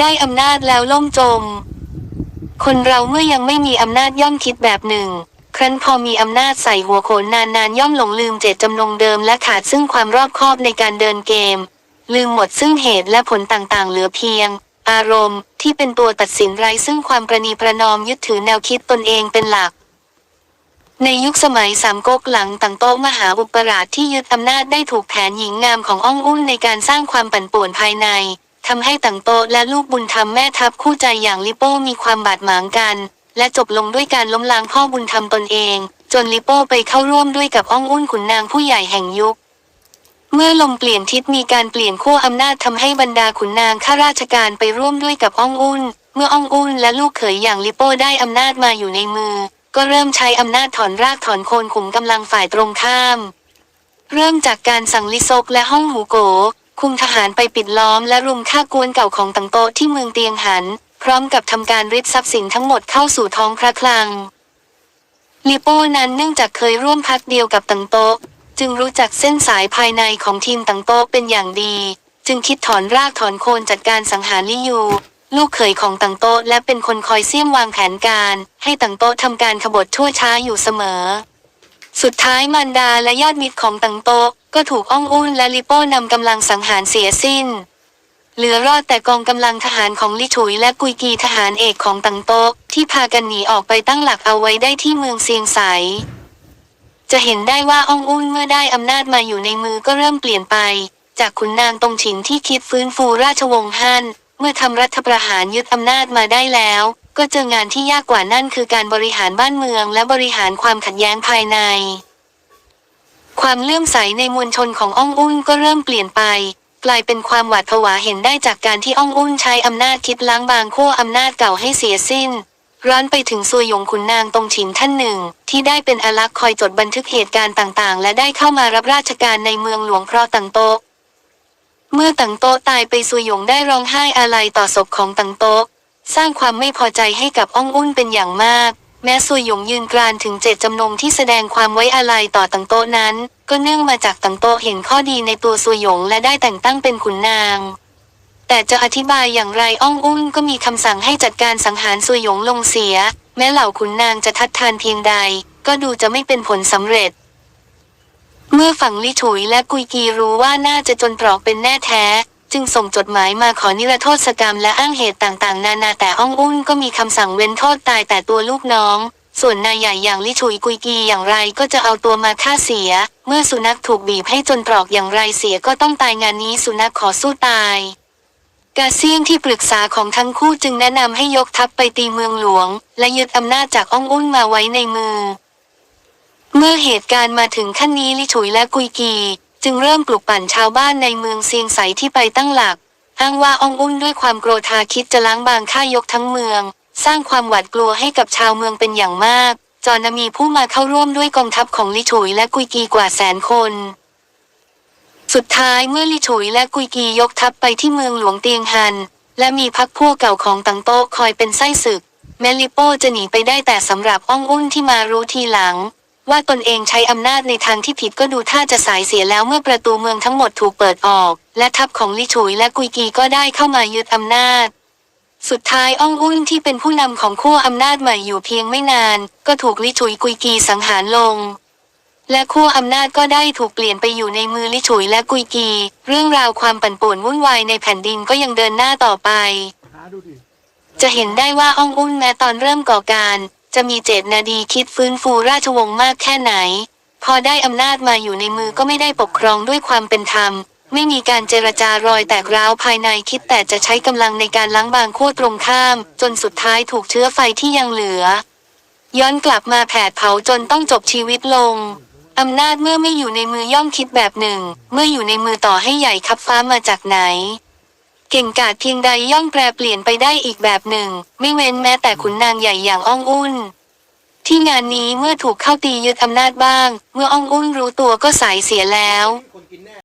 ได้อำนาจแล้วล่มจม คนเราเมื่อยังไม่มีอำนาจย่อมคิดแบบหนึ่ง ครั้นพอมีอำนาจใส่หัวโขนนานๆย่อมหลงลืมเจตจำนงเดิมและขาดซึ่งความรอบคอบในการเดินเกม ลืมหมดซึ่งเหตุและผลต่างๆ เหลือเพียง อารมณ์ที่เป็นตัวตัดสินไรซึ่งความประนีประนอมยึดถือแนวคิดตนเองเป็นหลักในยุคสมัยสามก๊กหลังต่างโต๊ะมหาอุปราชที่ยึดอำนาจได้ถูกแผนหญิงงามของอ้องอุ้นในการสร้างความปั่นป่วนภายใน ทำให้ต่างโตและลูกบุญธรรมแม่ทัพคู่ใจอย่างลิโป้มีความบาดหมางกัน และจบลงด้วยการล้มล้างพ่อบุญธรรมตนเอง จนลิโป้ไปเข้าร่วมด้วยกับอ้องอุ้นขุนนางผู้ใหญ่แห่งยุค เมื่อลมเปลี่ยนทิศมีการเปลี่ยนขั้วอำนาจทำให้บรรดาขุนนางข้าราชการไปร่วมด้วยกับอ้องอุ้น เมื่ออ้องอุ้นและลูกเขยอย่างลิโป้ได้อำนาจมาอยู่ในมือ ก็เริ่มใช้อำนาจถอนรากถอนโคนขุมกำลังฝ่ายตรงข้าม เริ่มจากการสั่งลิซกและห้องหูโก คุมทหารไปปิดล้อมและรุมฆ่ากวนเก่าของตังโตที่เมืองเตียงหัน พร้อมกับทำการริดทรัพย์สินทั้งหมดเข้าสู่ท้องพระคลังลิโป้นั้นเนื่องจากเคยร่วมพักเดียวกับตังโตจึงรู้จักเส้นสายภายในของทีมตังโตเป็นอย่างดี จึงคิดถอนรากถอนโคนจัดการสังหารลิยู ลูกเขยของตังโตและเป็นคนคอยเสี่ยมวางแผนการ ให้ตังโตทำการขบฏชั่วช้าอยู่เสมอ สุดท้ายมารดาและญาติมิตรของตังโตก็ถูกอ้องอุ้นและลิโป้นำกำลังสังหารเสียสิ้น เหลือรอดแต่กองกำลังทหารของลิฉุยและกุยกีทหารเอกของตังโตที่พากันหนีออกไปตั้งหลักเอาไว้ได้ที่เมืองเซียงไสจะเห็นได้ว่าอ้องอุ้นเมื่อได้อำนาจมาอยู่ในมือก็เริ่มเปลี่ยนไป จากขุนนางตรงฉินที่คิดฟื้นฟูราชวงศ์ฮั่นเมื่อทำรัฐประหารยึดอำนาจมาได้แล้ว ก็เจองานที่ยากกว่านั่นคือการบริหารบ้านเมือง และบริหารความขัดแย้งภายใน ความเลื่อมใสในมวลชนของอ้องอุ้นก็เริ่มเปลี่ยนไป กลายเป็นความหวาดผวาเห็นได้จากการที่อ้องอุ้นใช้อำนาจคิดล้างบางขั้วอำนาจเก่าให้เสียสิ้น ร้อนไปถึงซวยหยงขุนนางตรงฉินท่านหนึ่ง ที่ได้เป็นอารักษ์คอยจดบันทึกเหตุการณ์ต่างๆ และได้เข้ามารับราชการในเมืองหลวงเพราะตังโตเมื่อตังโตตายไปซวยหยงได้ร้องไห้อาลัยต่อศพของตังโต สร้างความไม่พอใจให้กับอ้องอุ้นเป็นอย่างมาก แม้ซวยหยงยืนกรานถึงเจตจำนงที่แสดงความไว้อาลัยต่อตังโตนั้น ก็เนื่องมาจากตังโตเห็นข้อดีในตัวซวยหยงและได้แต่งตั้งเป็นขุนนางแต่จะอธิบายอย่างไรอ้องอุ้นก็มีคำสั่งให้จัดการสังหารซวยหยงลงเสีย แม้เหล่าขุนนางจะทัดทานเพียงใด ก็ดูจะไม่เป็นผลสำเร็จ เมื่อฝั่งลิฉุยและกุยกีรู้ว่าน่าจะจนตรอกเป็นแน่แท้ จึงส่งจดหมายมาขอนิรโทษกรรมและอ้างเหตุต่างๆ นานาแต่อ้องอุ้นก็มีคำสั่งเว้นโทษตายแต่ตัวลูกน้อง ส่วนนายใหญ่อย่างลิฉุยกุยกีอย่างไรก็จะเอาตัวมาฆ่าเสีย เมื่อสุนัขถูกบีบให้จนตรอกอย่างไรเสียก็ต้องตายงานนี้สุนัขขอสู้ตายกาเซียงที่ปรึกษาของทั้งคู่จึงแนะนำให้ยกทัพไปตีเมืองหลวง และยึดอำนาจจากอ้องอุ้นมาไว้ในมือ เมื่อเหตุการณ์มาถึงขั้นนี้ลิฉุยและกุยกี จึงเริ่มปลุกปั่นชาวบ้านในเมืองเซียงไสที่ไปตั้งหลัก อ้างว่าอ้องอุ้นด้วยความโกรธาคิดจะล้างบางฆ่ายกทั้งเมือง สร้างความหวาดกลัวให้กับชาวเมืองเป็นอย่างมาก จอนมีผู้มาเข้าร่วมด้วยกองทัพของลิฉุยและกุยกีกว่าแสนคน สุดท้ายเมื่อลิฉุยและกุยกียกทัพไปที่เมืองหลวงเตียงฮัน และมีพักพวกเก่าของตังโต๊ะคอยเป็นไส้ศึก แมลิโปจะหนีไปได้แต่สำหรับอ้องอุ้นที่มารู้ทีหลัง ว่าตนเองใช้อำนาจในทางที่ผิดก็ดูท่าจะสายเสียแล้วเมื่อประตูเมืองทั้งหมดถูกเปิดออก และทัพของลิฉุยและกุยกีก็ได้เข้ามายึดอำนาจ สุดท้ายอ้องอุ้นที่เป็นผู้นำของขั้วอำนาจใหม่อยู่เพียงไม่นาน ก็ถูกลิฉุยกุยกีสังหารลง และขั้วอำนาจก็ได้ถูกเปลี่ยนไปอยู่ในมือลิฉุยและกุยกี เรื่องราวความปั่นป่วนวุ่นวายในแผ่นดินก็ยังเดินหน้าต่อไป จะเห็นได้ว่าอ้องอุ้นแม้ตอนเริ่มก่อการ จะมีเจตนาดีคิดฟื้นฟูราชวงศ์มากแค่ไหน พอได้อำนาจมาอยู่ในมือก็ไม่ได้ปกครองด้วยความเป็นธรรม ไม่มีการเจรจารอยแตกร้าวภายในคิดแต่จะใช้กำลังในการล้างบางขั้วตรงข้าม จนสุดท้ายถูกเชื้อไฟที่ยังเหลือ ย้อนกลับมาแผดเผาจนต้องจบชีวิตลงอำนาจเมื่อไม่อยู่ในมือย่อมคิดแบบหนึ่ง เมื่ออยู่ในมือต่อให้ใหญ่คับฟ้ามาจากไหน เก่งกาจเพียงใดย่อมแปรเปลี่ยนไปได้อีกแบบหนึ่ง ไม่เว้นแม้แต่ขุนนางใหญ่อย่างอ้องอุ้นที่งานนี้เมื่อถูกเข้าตียึดอำนาจบ้าง เมื่ออ้องอุ้นรู้ตัวก็สายเสียแล้ว